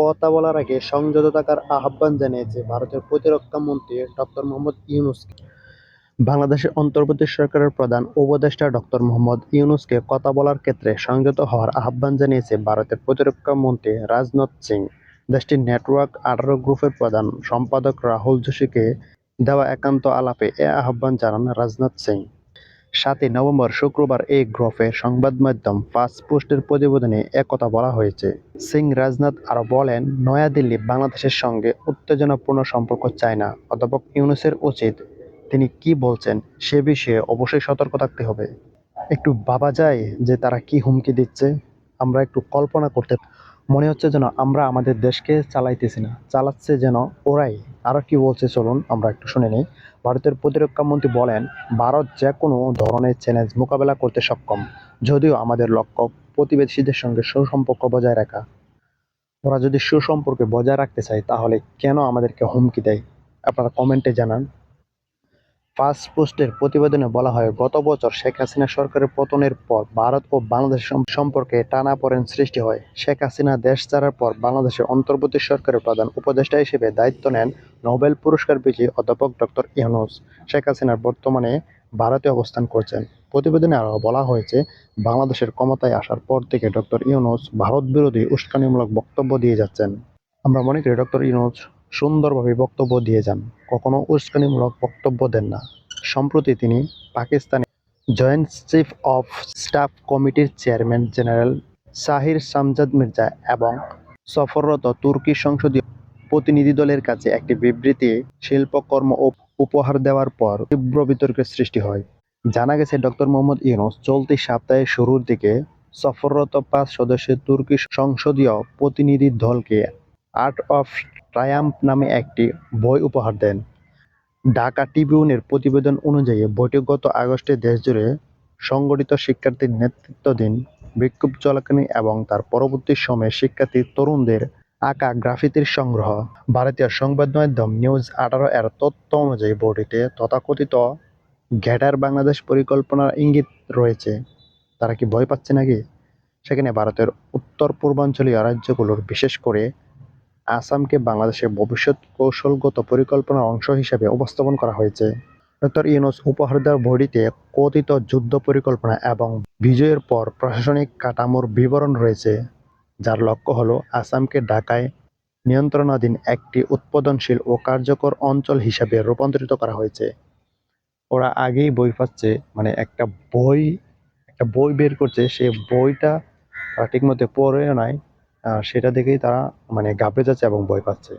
কথা বলার আগে সংযত থাকার আহ্বান জানিয়েছে ভারতের প্রতিরক্ষা মন্ত্রী ডক্টর মোহাম্মদ ইউনূসকে। বাংলাদেশের অন্তর্বর্তী সরকারের প্রধান উপদেষ্টা ডক্টর মোহাম্মদ ইউনুসকে কথা বলার ক্ষেত্রে সংযত হওয়ার আহ্বান জানিয়েছে ভারতের প্রতিরক্ষা মন্ত্রী রাজনাথ সিং। দেশটির নেটওয়ার্ক আঠারো গ্রুপের প্রধান সম্পাদক রাহুল যোশীকে দেওয়া একান্ত আলাপে এ আহ্বান জানান রাজনাথ সিং। সাতই নভেম্বর শুক্রবার এই গ্রুপের সংবাদমাধ্যম ফাস্ট পোস্টের প্রতিবেদনে এ কথা বলা হয়েছে। সিং রাজনাথ আরও বলেন, নয়াদিল্লি বাংলাদেশের সঙ্গে উত্তেজনাপূর্ণ সম্পর্ক চায় না। অধ্যাপক ইউনুসের উচিত তিনি কী বলছেন সে বিষয়ে অবশ্যই সতর্ক থাকতে হবে। একটু ভাবা যায় যে তারা কী হুমকি দিচ্ছে? আমরা একটু কল্পনা করতে মনে হচ্ছে যেন আমরা আমাদের দেশকে চালাইতেছি না, চালাচ্ছে যেন ওরাই। আরও কি বলছে চলুন আমরা একটু শুনে নিই। ভারতের প্রতিরক্ষা মন্ত্রী বলেন, ভারত যেকোনো ধরনের চ্যালেঞ্জ মোকাবেলা করতে সক্ষম, যদিও আমাদের লক্ষ্য প্রতিবেশীদের সঙ্গে সুসম্পর্ক বজায় রাখা। ওরা যদি সুসম্পর্ক বজায় রাখতে চায় তাহলে কেন আমাদেরকে হুমকি দেয়? আপনারা কমেন্টে জানান। ফাস্ট পোস্টের প্রতিবেদনে বলা হয়, গত বছর শেখ হাসিনা সরকারের পতনের পর ভারত ও বাংলাদেশ সম্পর্কে টানাপোড়েন সৃষ্টি হয়। শেখ হাসিনা দেশ ছাড়ার পর বাংলাদেশের অন্তর্বর্তী সরকারের প্রধান উপদেষ্টা হিসেবে দায়িত্ব নেন নোবেল পুরস্কার বিজয়ী অধ্যাপক ডক্টর ইউনূস। শেখ হাসিনা বর্তমানে ভারতে অবস্থান করছেন। প্রতিবেদনে আরও বলা হয়েছে, বাংলাদেশের ক্ষমতায় আসার পর থেকে ডক্টর ইউনুস ভারত বিরোধী উস্কানিমূলক বক্তব্য দিয়ে যাচ্ছেন। আমরা মনে করি ডক্টর ইউনূস সুন্দরভাবে বক্তব্য দিয়ে যান, কখনো উস্কানিমূলক বক্তব্য দেন না। সম্প্রতি তিনি পাকিস্তানের জয়েন্ট চিফ অফ স্টাফ কমিটির চেয়ারম্যান জেনারেল শাহির সামজাদ মির্জা এবং সফররত তুর্কি সংসদীয় প্রতিনিধি দলের কাছে একটি বিবৃতি শিল্পকর্ম ও উপহার দেওয়ার পর তীব্র বিতর্কের সৃষ্টি হয়। জানা গেছে, ডক্টর মোহাম্মদ ইউনূস চলতি সপ্তাহের শুরুর দিকে সফররত পাঁচ সদস্যের তুর্কি সংসদীয় প্রতিনিধি দলকে আর্ট অব ট্রায়াম্ফ নামে একটি বই উপহার দেন। ঢাকা ট্রিবিউনের প্রতিবেদন অনুযায়ী, বইটি গত আগস্টে দেশজুড়ে সংগঠিত শিক্ষার্থী নেতৃত্বাধীন বিক্ষোভ চলাকালীন এবং তার পরবর্তী সময়ে শিক্ষার্থী তরুণদের আঁকা গ্রাফিতির সংগ্রহ। ভারতীয় সংবাদ মাধ্যম নিউজ আঠারো এর তথ্য অনুযায়ী বইটিতে তথাকথিত গ্রেটার বাংলাদেশ পরিকল্পনার ইঙ্গিত রয়েছে। তারা কি ভয় পাচ্ছে নাকি? সেখানে ভারতের উত্তর-পূর্বাঞ্চলীয় রাজ্যগুলোর, বিশেষ করে আসামকে বাংলাদেশের ভবিষ্যৎ কৌশলগত পরিকল্পনার অংশ হিসেবে উপস্থাপন করা হয়েছে। ডক্টর ইউনূস উপহার বইটিতে কথিত যুদ্ধ পরিকল্পনা এবং বিজয়ের পর প্রশাসনিক কাঠামোর বিবরণ রয়েছে, যার লক্ষ্য হল আসামকে ঢাকায় নিয়ন্ত্রণাধীন একটি উৎপাদনশীল ও কার্যকর অঞ্চল হিসাবে রূপান্তরিত করা হয়েছে। ওরা আগেই বই পাচ্ছে, মানে একটা বই একটা বই বের করছে, সেই বইটা তারা ঠিকমতো পড়েও নাই, সেটা দেখেই তারা মানে ঘাবড়ে যাচ্ছে এবং ভয় পাচ্ছে।